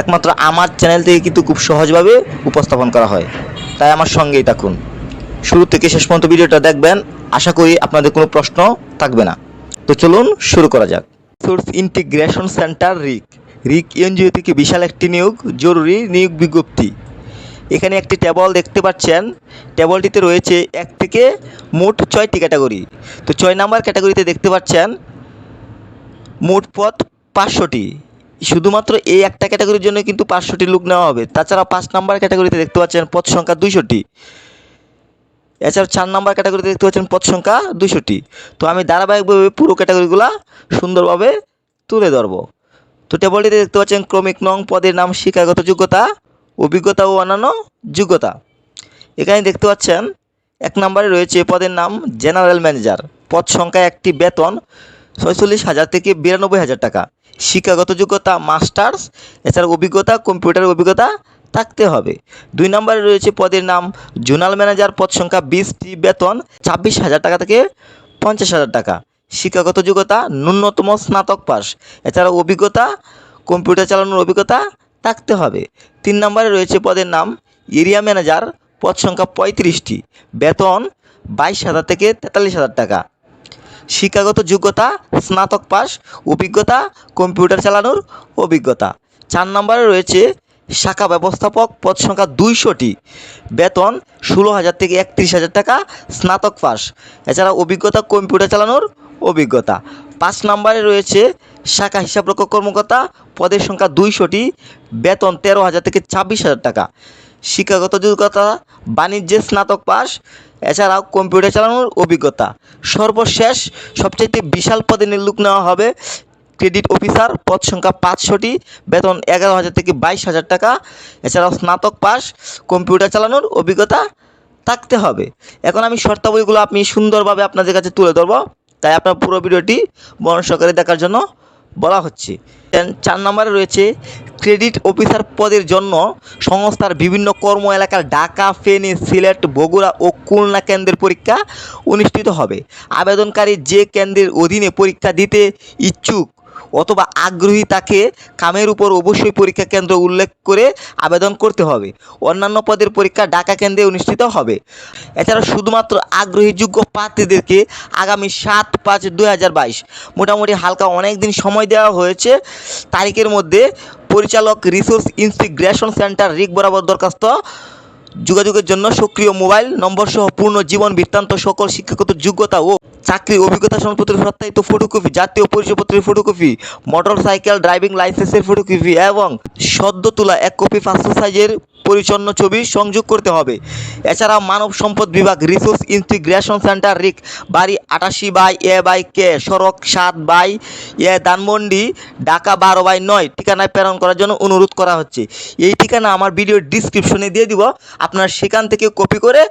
একমাত্র আমার চ্যানেল থেকে কিন্তু খুব সহজভাবে উপস্থাপন করা হয়। তাই আমার সঙ্গেই থাকুন। শুরু থেকে শেষ পর্যন্ত ভিডিওটা দেখবেন। আশা করি আপনাদের কোনো প্রশ্ন থাকবে না। তো চলুন শুরু করা যাক। সোর্স ইন্টিগ্রেশন সেন্টার রিক রিক এনজিও থেকে বিশাল একটি নিয়োগ, জরুরি নিয়োগ বিজ্ঞপ্তি। এখানে একটি টেবল দেখতে পাচ্ছেন। টেবলটিতে রয়েছে এক থেকে মোট ছয়টি ক্যাটাগরি তো ছয় নাম্বার ক্যাটাগরিতে দেখতে পাচ্ছেন, মোট পথ পাঁচশোটি। শুধুমাত্র এই একটা ক্যাটাগরির জন্য কিন্তু পাঁচশোটি লোক নেওয়া হবে। তাছাড়া পাঁচ নাম্বার ক্যাটাগরিতে দেখতে পাচ্ছেন পদ সংখ্যা দুইশোটি। এছাড়া চার নাম্বার ক্যাটাগরিতে দেখতে পাচ্ছেন পদ সংখ্যা দুইশোটি। তো আমি ধারাবাহিকভাবে পুরো ক্যাটাগরিগুলো সুন্দরভাবে তুলে ধরবো। তো টেবলটিতে দেখতে পাচ্ছেন ক্রমিক নং পদের নাম, শিক্ষাগত যোগ্যতা, অভিজ্ঞতা ও অন্যান্য যোগ্যতা। এখানে দেখতে পাচ্ছেন এক নম্বরে রয়েছে পদের নাম জেনারেল ম্যানেজার পদ সংখ্যা একটি বেতন, ছয়চল্লিশ হাজার থেকে বিরানব্বই হাজার টাকা। শিক্ষাগত যোগ্যতা, মাস্টার্স, এছাড়া অভিজ্ঞতা কম্পিউটার অভিজ্ঞতা থাকতে হবে। দুই নম্বরে রয়েছে পদের নাম, জোনাল ম্যানেজার, পদ সংখ্যা বিশটি, বেতন ছাব্বিশ হাজার টাকা থেকে পঞ্চাশ হাজার টাকা। শিক্ষাগত যোগ্যতা, ন্যূনতম স্নাতক পাস এছাড়া অভিজ্ঞতা, কম্পিউটার চালানোর অভিজ্ঞতা থাকতে হবে। তিন নম্বরে রয়েছে পদের নাম, এরিয়া ম্যানেজার, পদ সংখ্যা পঁয়ত্রিশটি, বেতন বাইশ হাজার থেকে তেতাল্লিশ হাজার টাকা। শিক্ষাগত যোগ্যতা, স্নাতক পাস অভিজ্ঞতা, কম্পিউটার চালানোর অভিজ্ঞতা। চার নম্বরে রয়েছে শাখা ব্যবস্থাপক পদ সংখ্যা দুইশোটি। বেতন ষোলো হাজার থেকে একত্রিশ হাজার টাকা, স্নাতক পাস এছাড়া অভিজ্ঞতা, কম্পিউটার চালানোর অভিজ্ঞতা। পাঁচ নম্বরে রয়েছে শাখা হিসাবরক্ষক কর্মকর্তা পদের সংখ্যা দুইশোটি, বেতন তেরো হাজার থেকে ছাব্বিশ হাজার টাকা। শিক্ষাগত যোগ্যতা, বাণিজ্যে স্নাতক পাস এছাড়াও কম্পিউটার চালানোর অভিজ্ঞতা। সর্বশেষ সবচেয়ে বিশাল পদে নিয়োগ নেওয়া হবে ক্রেডিট অফিসার, পদ সংখ্যা পাঁচশোটি, বেতন এগারো হাজার থেকে বাইশ হাজার টাকা। এছাড়াও স্নাতক পাস কম্পিউটার চালানোর অভিজ্ঞতা থাকতে হবে। এখন আমি শর্তাবলীগুলো আপনি সুন্দরভাবে আপনাদের কাছে তুলে ধরবো। তাই আপনার পুরো ভিডিওটি বর্ণ সহকারে দেখার জন্য বলা হচ্ছে। চার নম্বরে রয়েছে ক্রেডিট অফিসার পদের জন্য সংস্থার বিভিন্ন কর্ম এলাকার ঢাকা, ফেনী, সিলেট, বগুড়া ও খুলনা কেন্দ্রের পরীক্ষা অনুষ্ঠিত হবে। আবেদনকারী যে কেন্দ্রের অধীনে পরীক্ষা দিতে ইচ্ছুক অথবা আগ্রহী তাকে কামের উপর অবশ্যই পরীক্ষা কেন্দ্র উল্লেখ করে আবেদন করতে হবে। অন্যান্য পদের পরীক্ষা ঢাকা কেন্দ্রে অনুষ্ঠিত হবে। এছাড়া শুধুমাত্র আগ্রহী যোগ্য প্রার্থীদেরকে আগামী সাত পাঁচ দু মোটামুটি হালকা অনেক দিন সময় দেওয়া হয়েছে, তারিখের মধ্যে পরিচালক রিসোর্স ইন্টিগ্রেশন সেন্টার রিক বরাবর দরখাস্ত যোগাযোগের জন্য সক্রিয় মোবাইল নম্বর সহ পূর্ণ জীবন বৃত্তান্ত সকল শিক্ষাগত যোগ্যতা ও চাকরি অভিজ্ঞতা সনদপত্রের সত্যায়িত ফটোকপি জাতীয় পরিচয়পত্রের ফটোকপি মোটর সাইকেল ড্রাইভিং লাইসেন্সের ফটোকপি এবং সদ্য তোলা এক কপি পাঁচশো সাইজের পরিচ্ছন্ন ছবি সংযোগ করতে হবে। এছাড়া মানব সম্পদ বিভাগ রিসোর্স ইন্টিগ্রেশন সেন্টার রিক, বাড়ি আটাশি বাই এ বাই কে, সড়ক সাত বাই এ ধানমন্ডি, ঢাকা বারো বাই নয়, ঠিকানায় প্রেরণ করার জন্য অনুরোধ করা হচ্ছে। এই ঠিকানা আমার ভিডিওর ডিসক্রিপশনে দিয়ে দিব। আপনারা সেখান থেকে কপি করে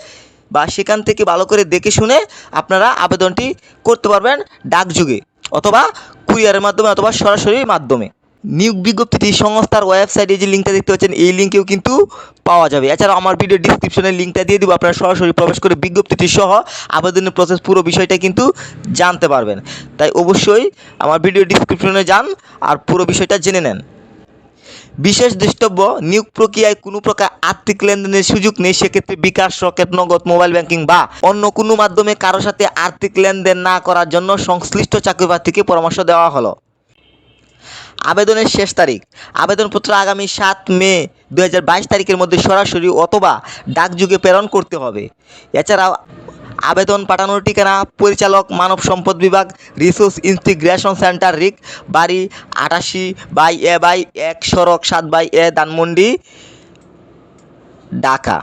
বা সেখান থেকে ভালো করে দেখে শুনে আপনারা আবেদনটি করতে পারবেন ডাকযুগে অথবা কুরিয়ারের মাধ্যমে অথবা সরাসরি মাধ্যমে। নিয়োগ বিজ্ঞপ্তিটি সংস্থার ওয়েবসাইটে যে লিঙ্কটা দেখতে পাচ্ছেন, এই লিঙ্কেও কিন্তু পাওয়া যাবে। এছাড়াও আমার ভিডিও ডিসক্রিপশনে লিঙ্কটা দিয়ে দিব, আপনারা সরাসরি প্রবেশ করে বিজ্ঞপ্তিটি সহ আবেদনের প্রসেস পুরো বিষয়টা কিন্তু জানতে পারবেন। তাই অবশ্যই আমার ভিডিও ডিসক্রিপশনে যান আর পুরো বিষয়টা জেনে নেন। বিশেষ দ্রষ্টব্য, নিয়োগ প্রক্রিয়ায় কোনো প্রকার আর্থিক লেনদেনের সুযোগ নেই, সেক্ষেত্রে Bikash, Rocket, Nagad, mobile banking বা অন্য কোনো মাধ্যমে কারও সাথে আর্থিক লেনদেন না করার জন্য সংশ্লিষ্ট চাকরি প্রার্থীকে পরামর্শ দেওয়া হলো। আবেদনের শেষ তারিখ। আবেদনপত্র আগামী সাত মে দু হাজার বাইশ তারিখের মধ্যে সরাসরি অথবা ডাকযুগে প্রেরণ করতে হবে। এছাড়াও আবেদন পাঠানোর ঠিকানা পরিচালক মানব সম্পদ বিভাগ, রিসোর্স ইন্টিগ্রেশন সেন্টার, রিক, বাড়ি আটাশি বাই এ বাই এক সড়ক সাত বাই এ, ধানমন্ডি, ঢাকা।